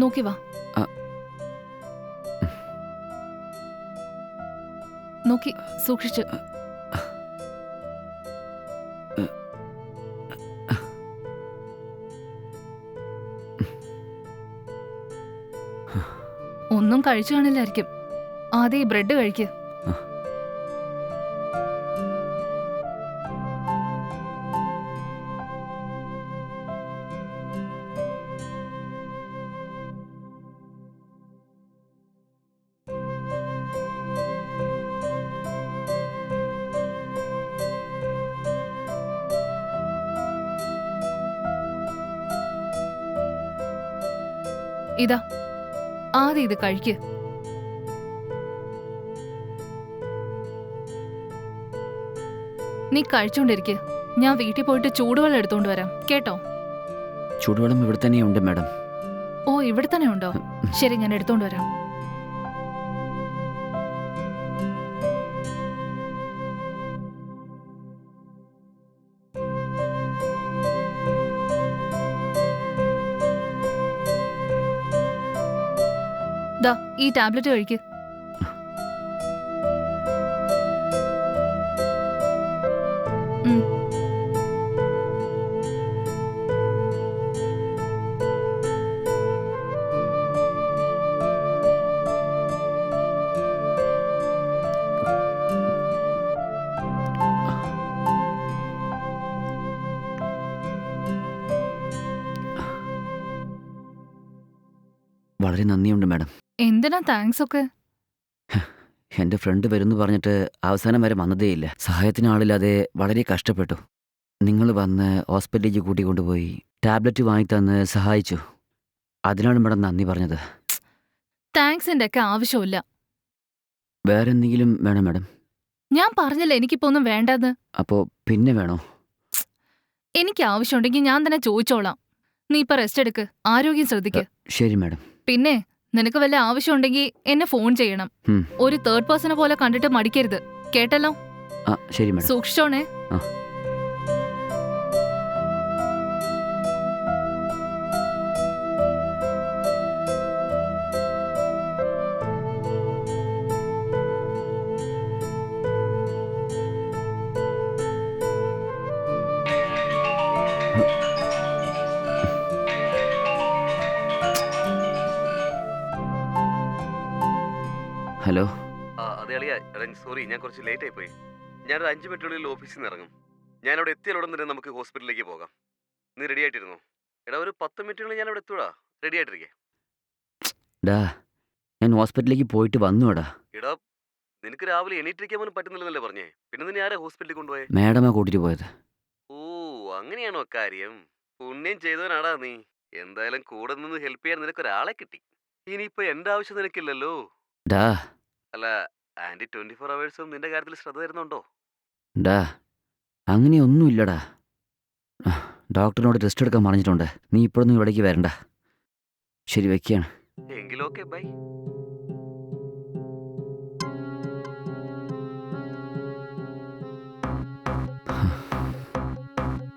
നോക്കി വാ. നോക്കി സൂക്ഷിച്ച്. ഒന്നും കഴിച്ചു കാണില്ലായിരിക്കും. ആദ്യം ഈ ബ്രെഡ് കഴിക്ക്. ഇതാ ആദ്യം ഇത് കഴിക്ക്. നീ കഴിച്ചോണ്ടിരിക്ക. ഞാൻ വീട്ടിൽ പോയിട്ട് ചൂടുവെള്ളം എടുത്തോണ്ട് വരാം. കേട്ടോ? ചൂടുവെള്ളം ഇവിടെ തന്നെയുണ്ട് മാഡം. ഓ ഇവിടെ തന്നെ ഉണ്ടോ? ശരി ഞാൻ എടുത്തോണ്ട് വരാം. ദാ ഈ ടാബ്ലറ്റ് കഴിക്ക്. വളരെ നന്ദിയുണ്ട് മാഡം എന്തിനാ താങ്ക്സ് ഒക്കെ? എന്റെ ഫ്രണ്ട് വരുന്നു പറഞ്ഞിട്ട് അവസാനം വരെ വന്നതേയില്ല. സഹായത്തിന് ആളില്ലാതെ വളരെ കഷ്ടപ്പെട്ടു. നിങ്ങൾ വന്ന് ഹോസ്പിറ്റലിലേക്ക് കൂട്ടിക്കൊണ്ടുപോയി ടാബ്ലറ്റ് വാങ്ങിത്തന്ന് സഹായിച്ചു. അതിനാണ് മേഡം നന്ദി പറഞ്ഞത്. താങ്ക്സ് എന്റെ ഒക്കെ ആവശ്യമില്ല വേറെ എന്തെങ്കിലും വേണം മേഡം? ഞാൻ പറഞ്ഞില്ല എനിക്കിപ്പോ ഒന്നും വേണ്ടെന്ന്? അപ്പോ പിന്നെ വേണോ? എനിക്ക് ആവശ്യമുണ്ടെങ്കിൽ ഞാൻ തന്നെ ചോദിച്ചോളാം. നീ ഇപ്പൊ റെസ്റ്റ് എടുക്ക്. ആരോഗ്യം ശ്രദ്ധിക്ക്. ശരി മേഡം. പിന്നെ നിനക്ക് വല്ല ആവശ്യമുണ്ടെങ്കിൽ എന്നെ ഫോൺ ചെയ്യണം. ഉം. ഒരു തേർഡ് പേഴ്സണെ പോലെ കണ്ടിട്ട് മടിക്കരുത്. കേട്ടല്ലോ? ആ ശരി മാഡം. സൂക്ഷിച്ചോണേ. ആ. ഹലോ. അതെ അളിയ സോറി ഞാൻ കുറച്ച് ലേറ്റ് ആയി പോയി. ഞാനൊരു അഞ്ച് മിനിറ്റിനുള്ളിൽ ഓഫീസിൽ നിന്ന് ഇറങ്ങും. ഞാൻ അവിടെ എത്തിയാലുടൻ തന്നെ നമുക്ക് ഹോസ്പിറ്റലിലേക്ക് പോകാം. നീ റെഡി ആയിട്ടിരുന്നു? എടാ ഒരു പത്ത് മിനിറ്റിനുള്ളിൽ ഞാൻ അവിടെ എത്തൂടാ. റെഡി ആയിട്ടിരിക്കെ. ഡാ ഞാൻ ഹോസ്പിറ്റലിലേക്ക് പോയിട്ട് വന്നുടാ. എടാ നിനക്ക് രാവിലെ എണീറ്റിരിക്കാൻ പോലും പറ്റുന്നില്ലെന്നല്ലേ പറഞ്ഞേ. പിന്നെ നിന്നെ ആരാ ഹോസ്പിറ്റലിൽ കൊണ്ടുപോയേ? മാഡമാ കൂട്ടിട്ട് പോയത്. ഓ അങ്ങനെയാണോ കാര്യം? പുണ്യം ചെയ്തവനാടാ നീ. എന്തായാലും കൂടെ നിന്ന് ഹെൽപ്പ് ചെയ്യാൻ നിനക്ക് ഒരാളെ കിട്ടി. ഇനിയിപ്പോ എന്റെ ആവശ്യം നിനക്കില്ലല്ലോ. ഡാ. അല്ല ആന്റി ട്വന്റി ഫോർ അവേഴ്സും നിന്റെ കാര്യത്തിൽ ശ്രദ്ധ തരുന്നുണ്ടോ? ഡാ അങ്ങനെയൊന്നുമില്ലടാ. ഡോക്ടറിനോട് ടെസ്റ്റ് എടുക്കാൻ പറഞ്ഞിട്ടുണ്ട്. നീ ഇപ്പോഴൊന്നും ഇവിടേക്ക് വരണ്ട. ശരി വെക്കുകയാണ് എങ്കിലും ഓക്കെ ബൈ.